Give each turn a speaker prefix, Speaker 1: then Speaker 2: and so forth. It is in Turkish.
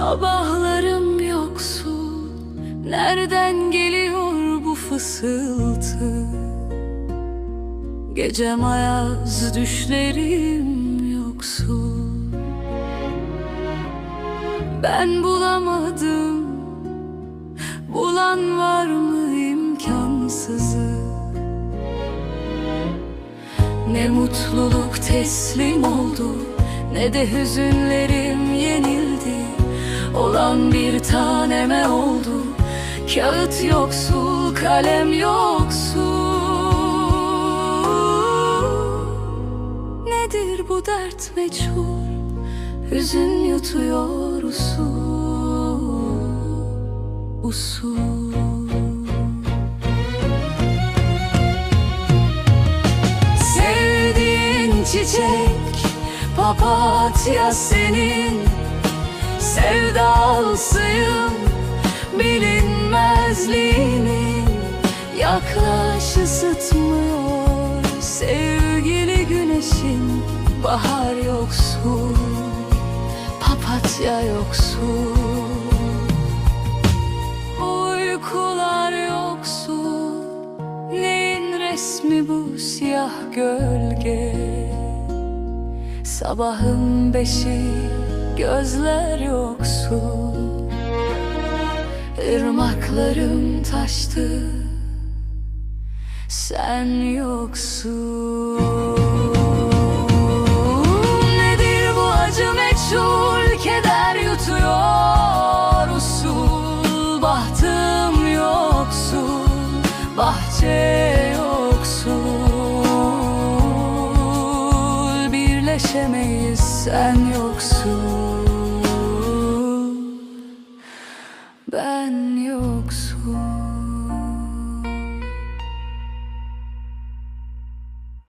Speaker 1: Sabahlarım yoksul. Nereden geliyor bu fısıltı? Gecem ayaz düşlerim yoksul. Ben bulamadım. Bulan var mı imkansızı? Ne mutluluk teslim oldu Ne de hüzünlerim yenildi Olan bir taneme oldu. Kağıt yoksul, kalem yoksul. Nedir bu dert meçhul? Hüzün yutuyor usul Usul. Sevdiğin çiçek Papatya senin Sevdalısıyım. Bilinmezliğinin Yaklaş ısıtmıyor Sevgili güneşin Bahar yoksul Papatya yoksul Uykular yoksul Neyin resmi bu siyah gölge? Sabahın beşi gözler yoksul Irmaklarım taştı. Sen yoksun. Nedir bu acı meçhul? Keder yutuyor usul. Bahtım yoksul Bahçe bilemeyiz sen yoksun. Ben yoksun.